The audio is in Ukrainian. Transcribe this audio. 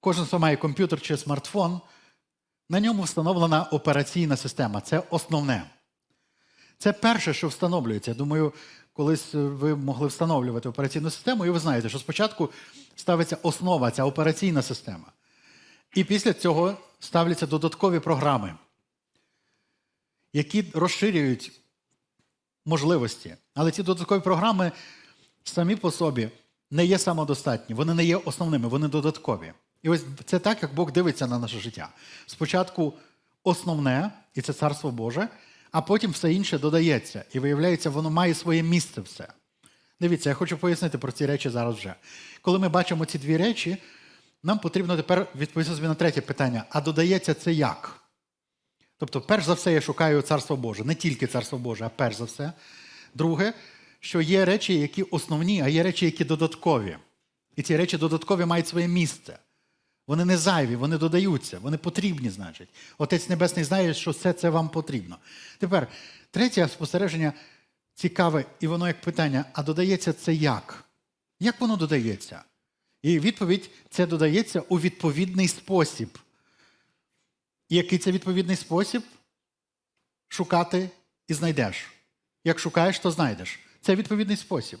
кожен хто має комп'ютер чи смартфон, на ньому встановлена операційна система. Це основне. Це перше, що встановлюється. Я думаю, колись ви могли встановлювати операційну систему, і ви знаєте, що спочатку ставиться основа, ця операційна система. І після цього ставляться додаткові програми, які розширюють можливості. Але ці додаткові програми самі по собі не є самодостатні, вони не є основними, вони додаткові. І ось це так, як Бог дивиться на наше життя. Спочатку основне, і це царство Боже, а потім все інше додається. І виявляється, воно має своє місце все. Дивіться, я хочу пояснити про ці речі зараз вже. Коли ми бачимо ці дві речі, нам потрібно тепер відповісти собі на третє питання: а додається це як? Тобто, перш за все, я шукаю царство Боже, не тільки царство Боже, а перш за все. Друге, що є речі, які основні, а є речі, які додаткові. І ці речі додаткові мають своє місце. Вони не зайві, вони додаються, вони потрібні, значить. Отець Небесний знає, що все це вам потрібно. Тепер, третє спостереження цікаве, і воно як питання: а додається це як? Як воно додається? І відповідь це додається у відповідний спосіб. І який це відповідний спосіб? Шукати і знайдеш. Як шукаєш, то знайдеш. Це відповідний спосіб.